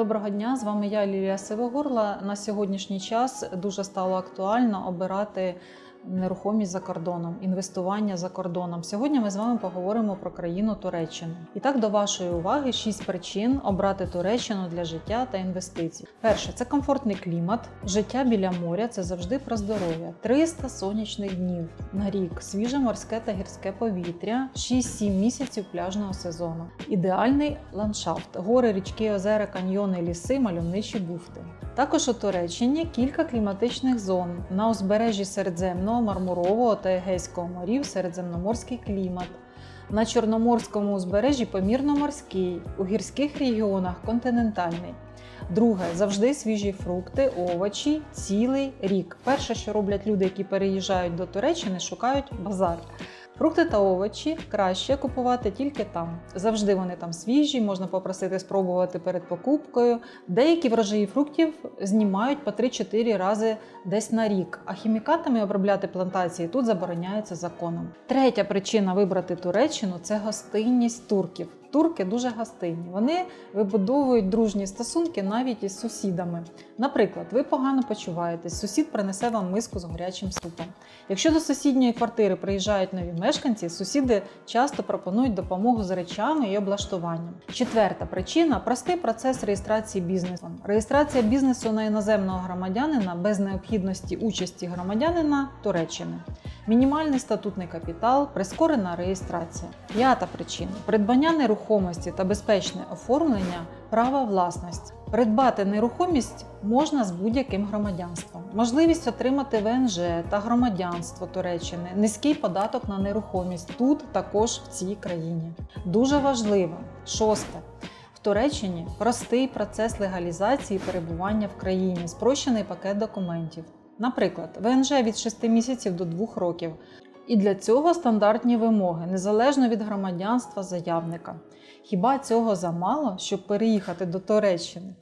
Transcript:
Доброго дня, з вами я Лілія Сивогорла. На сьогоднішній час дуже стало актуально обирати нерухомість за кордоном, інвестування за кордоном. Сьогодні ми з вами поговоримо про країну Туреччину. І так до вашої уваги шість причин обрати Туреччину для життя та інвестицій. Перше це комфортний клімат, життя біля моря це завжди про здоров'я. 300 сонячних днів на рік, свіже морське та гірське повітря, 6-7 місяців пляжного сезону. Ідеальний ландшафт, гори, річки, озера, каньйони, ліси, мальовничі бухти. Також у Туреччині кілька кліматичних зон на узбережжі Середземного, Мармурового та Егейського морів середземноморський клімат. На Чорноморському узбережжі помірно-морський, у гірських регіонах континентальний. Друге завжди свіжі фрукти, овочі, цілий рік. Перше, що роблять люди, які переїжджають до Туреччини, шукають базар. Фрукти та овочі краще купувати тільки там. Завжди вони там свіжі, можна попросити спробувати перед покупкою. Деякі врожаї фруктів знімають по 3-4 рази десь на рік, а хімікатами обробляти плантації тут забороняється законом. Третя причина вибрати Туреччину це гостинність турків. Турки дуже гостинні. Вони вибудовують дружні стосунки навіть із сусідами. Наприклад, ви погано почуваєтесь, сусід принесе вам миску з гарячим супом. Якщо до сусідньої квартири приїжджають нові мешканці, сусіди часто пропонують допомогу з речами і облаштуванням. Четверта причина простий процес реєстрації бізнесу. Реєстрація бізнесу на іноземного громадянина без необхідності участі громадянина Туреччини. Мінімальний статутний капітал, прискорена реєстрація. П'ята причина придбання нерухомості та безпечне оформлення права власності. Придбати нерухомість можна з будь-яким громадянством. Можливість отримати ВНЖ та громадянство Туреччини, низький податок на нерухомість тут також в цій країні. Дуже важливо шосте. В Туреччині простий процес легалізації перебування в країні, спрощений пакет документів. Наприклад, ВНЖ від 6 місяців до 2 років. І для цього стандартні вимоги, незалежно від громадянства заявника. Хіба цього замало, щоб переїхати до Туреччини?